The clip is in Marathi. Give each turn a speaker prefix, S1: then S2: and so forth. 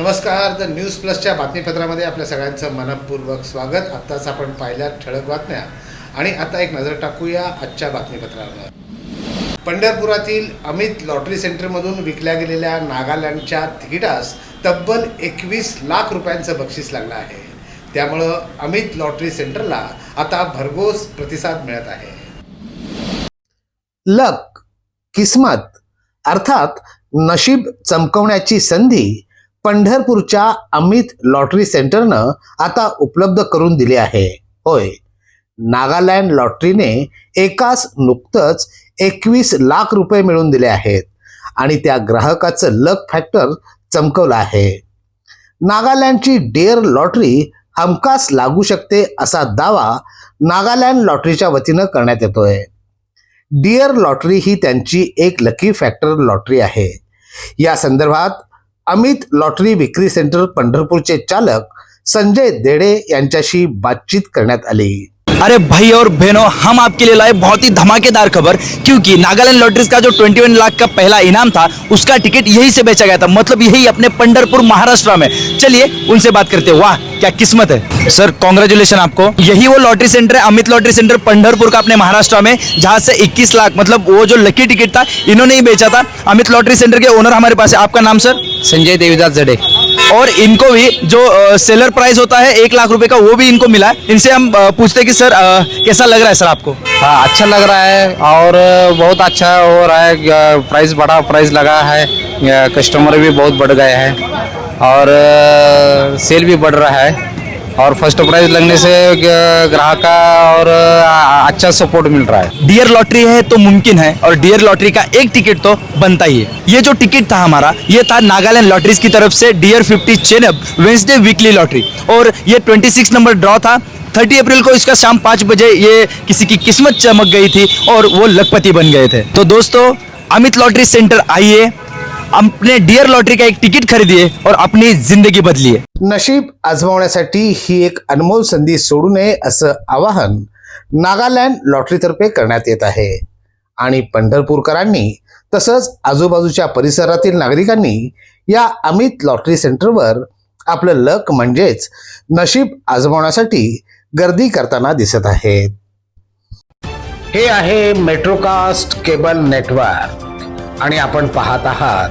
S1: नमस्कार द न्यूज प्लसच्या बातमीपत्रामध्ये आपल्या सगळ्यांचं मनपूर्वक स्वागत. आत्ताच आपण पाहिल्या ठळक बातम्या. आणि आता एक नजर टाकूया आजच्या बातमीपत्रावर. पंढरपुरातील अमित लॉटरी सेंटरमधून विकल्या गेलेल्या नागालँडच्या तिकिटास तब्बल एकवीस लाख रुपयांचं बक्षीस लागलं आहे. त्यामुळं अमित लॉटरी सेंटरला आता भरघोस प्रतिसाद मिळत आहे. लक किस्मत अर्थात नशीब चमकवण्याची संधी पंढरपूरच्या अमित लॉटरी सेंटरनं आता उपलब्ध करून दिले आहे. होय. नागालँड लॉटरीने एकाच नुकतंच एकवीस लाख रुपये मिळवून दिले आहेत आणि त्या ग्राहकाचं लक फॅक्टर चमकवलं आहे. नागालँडची डेअर लॉटरी हमखास लागू शकते असा दावा नागालँड लॉटरीच्या वतीनं करण्यात येतोय. डिअर लॉटरी ही त्यांची एक लकी फॅक्टर लॉटरी आहे. या संदर्भात अमित लॉटरी विक्री सेंटर पंढरपूरचे चालक संजय देडे यांच्याशी बातचीत करण्यात आली.
S2: अरे भाई और बहनों हम आपके लिए लाए बहुत ही धमाकेदार खबर क्योंकि नागालैंड लॉटरीज का जो 21 लाख का पहला इनाम था उसका टिकट यही से बेचा गया था मतलब यही अपने पंढरपुर महाराष्ट्र में। चलिए उनसे बात करते हैं। वाह क्या किस्मत है। सर कॉन्ग्रेचुलेशन आपको। यही वो लॉटरी सेंटर है अमित लॉटरी सेंटर पंढरपुर का अपने महाराष्ट्र में जहाँ से 21 लाख मतलब वो जो लकी टिकट था इन्होंने ही बेचा था। अमित लॉटरी सेंटर के ओनर हमारे पास है। आपका नाम सर
S3: संजय देवीदास जडे।
S2: और इनको भी जो सेलर प्राइस होता है, एक लाख रुपए का, वो भी इनको मिला है। इनसे हम पूछते हैं कि, सर कैसा लग रहा है, सर, आपको?
S3: हाँ अच्छा लग रहा है और बहुत अच्छा हो रहा है प्राइस बड़ा प्राइस लगा है। कस्टमर भी बहुत बढ़ गए हैं और सेल भी बढ़ रहा है। और फ़र्स्ट प्राइज लगने से ग्राहक का और अच्छा सपोर्ट मिल रहा है।
S2: डियर लॉटरी है तो मुमकिन है और डियर लॉटरी का एक टिकट तो बनता ही है। ये जो टिकट था हमारा ये था नागालैंड लॉटरीज की तरफ़ से dear 50 chain up Wednesday weekly lottery और ये 26 नंबर ड्रॉ था 30 अप्रैल को इसका शाम पाँच बजे ये किसी की किस्मत चमक गई थी और वो लखपति बन गए थे। तो दोस्तों अमित लॉटरी सेंटर आइए अपने डियर लॉटरी का एक टिकट खरीदिए और अपनी जिंदगी बदलिए।
S1: नशीब आजमावण्यासाठी ही एक अनमोल संधी सोडू नये असं आवाहन नागालँड लॉटरीतर्फे करण्यात येत आहे. आणि पंढरपूरकरांनी तसंच आजूबाजूच्या परिसरातील नागरिकांनी या अमित लॉटरी सेंटरवर आपलं लक म्हणजेच नशीब आजमावण्यासाठी गर्दी करताना दिसत आहेत. हे आहे मेट्रोकास्ट केबल नेटवर्क आणि आपण पाहत आहात